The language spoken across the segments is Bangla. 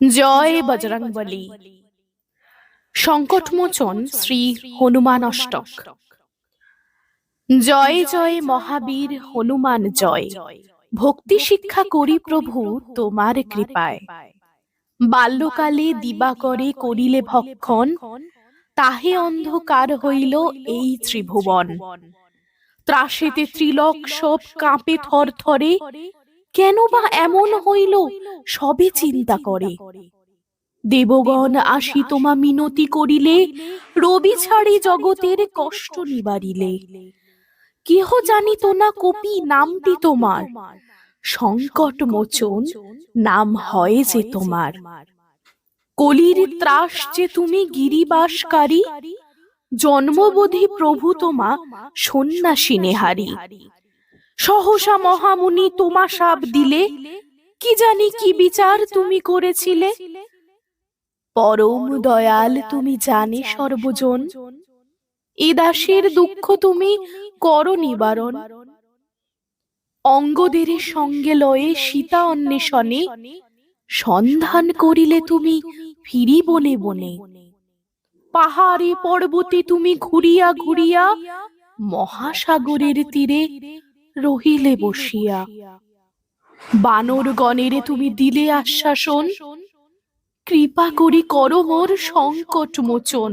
জয় বজরংবলী সংকটমোচন শ্রী হনুমান অষ্টক। জয় জয় মহাবীর হনুমান জয়। ভক্তি শিক্ষা করি প্রভু তোমার কৃপায়। বাল্যকালে দিবাকরে করিলে ভক্ষণ, তাহে অন্ধকার হইল এই ত্রিভুবন। ত্রাসেতে ত্রিলক সব কাঁপে থর থরে কেন বা এমন হইল? সবে চিন্তা করে। দেবগণ আসি তোমা মিনতি করিলে। রবি ছাড়ি জগতের কষ্ট নিবারিলে। কেহ জানিত না কপি নামটি তোমার। সংকট মোচন নাম হয় যে তোমার। কলির ত্রাস যে তুমি গিরিবাসকারী। জন্মবোধি প্রভু তোমা সন্ন্যাসী নেহারি সহসা মহামুনি তোমা সাপ দিলে? কি জানি কি বিচার তুমি করেছিলে? পরম দয়াল, তুমি জানে সর্বজন। এ দাসের দুঃখ তুমি করো নিবারণ। অঙ্গদের সঙ্গে লয়ে সীতা অন্বেষণে সন্ধান করিলে তুমি ফিরি বনে বনে। পাহাড়ে পর্বতে তুমি ঘুরিয়া ঘুরিয়া মহাসাগরের তীরে রহিলে বসিয়া। বানর গণেরে তুমি দিলে আশ্বাসন, কৃপা করি করো মোর সংকট মোচন।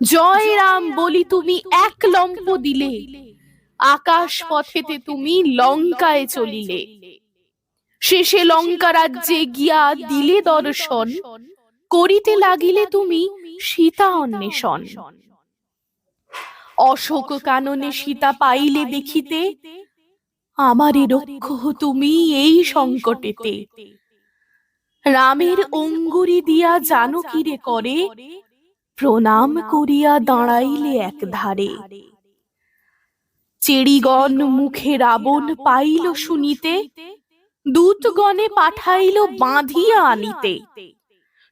জয় রাম, বলি তুমি এক লম্প দিলে আকাশ পথেতে তুমি লঙ্কায় চলিলে। শেষে লঙ্কা রাজ্যে গিয়া দিলে দর্শন, করিতে লাগিলে তুমি সীতা অন্বেষণ। অশোক কাননে সীতা পাইলে দেখিতে আমারে রক্ষ তুমি এই সংকটেতে। রামের অঙ্গুরি দিয়া জানো কিরে করে? প্রণাম করিয়া দাঁড়াইলে এক ধারে চেড়িগণ মুখে রাবণ পাইল শুনিতে, দূতগণে পাঠাইল বাঁধিয়া আনিতে।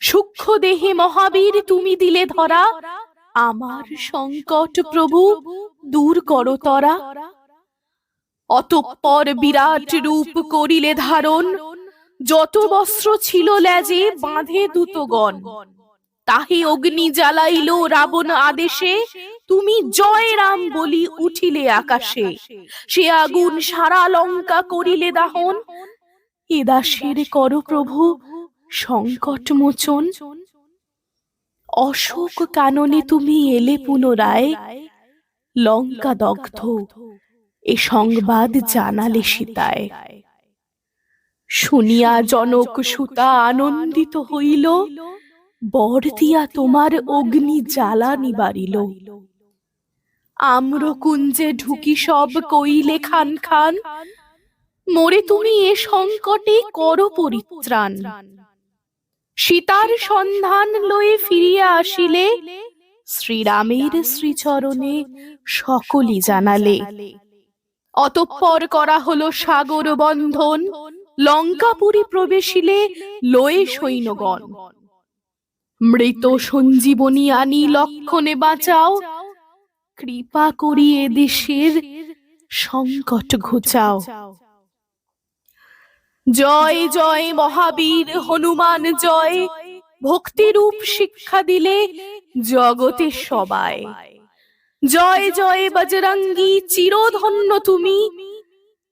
সূক্ষ্ম দেহে মহাবীর তুমি দিলে ধরা আমার সংকট প্রভু দূর করো তরা। অতঃপর বিরাট রূপ করিলে ধারণ। যত বস্ত্র ছিল লেজে বাঁধে দূতগণ। তাহে অগ্নি জ্বালাইল রাবণ আদেশে তুমি জয় রাম বলি উঠিলে আকাশে। সে আগুন সারা লঙ্কা করিলে দাহন। এ দাসের কর প্রভু সংকট মোচন। অশোক কাননে তুমি এলে পুনরায়। লঙ্কা দগ্ধ, এ সংবাদ জানালে সীতায়। শুনিয়া জনক সুতা আনন্দিত হইল, বর দিয়া তোমার অগ্নি জ্বালা নিবারিল। আম্র কুঞ্জে ঢুকি সব কইলে খান খান, মোরে তুমি এ সংকটে কর পরিত্রাণ। সীতার সন্ধান লয়ে ফিরিয়া আসিলে শ্রীরামের শ্রীচরণে সকলই জানালে। অতঃপর করা হলো সাগর বন্ধন, লঙ্কাপুরী প্রবেশিলে লয়ে সৈন্যগণ। মৃত সঞ্জীবনী আনি লক্ষণে বাঁচাও, কৃপা করি এ দেশের সংকট ঘুচাও। জয় জয় মহাবীর হনুমান, জয়। ভক্তিরূপ শিক্ষা দিলে জগতে সবাই। জয় জয় বজরঙ্গী, চিরধন্য তুমি।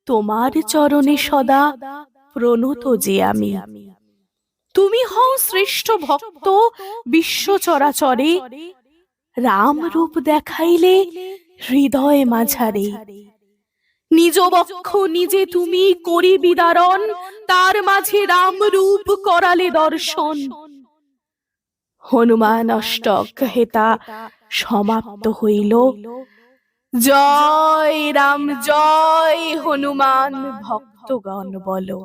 তোমার চরণে সদা প্রণত যে আমি। তুমি হও শ্রেষ্ঠ ভক্ত বিশ্ব চরাচরে। রাম রূপ দেখাইলে হৃদয় মাঝারে। নিজ বক্ষ নিজে তুমি করি বিদারণ, তার মাঝে রাম রূপ করালে দর্শন। হনুমান অষ্টক হেতা সমাপ্ত হইল। জয় রাম, জয় হনুমান, ভক্তগণ বলো।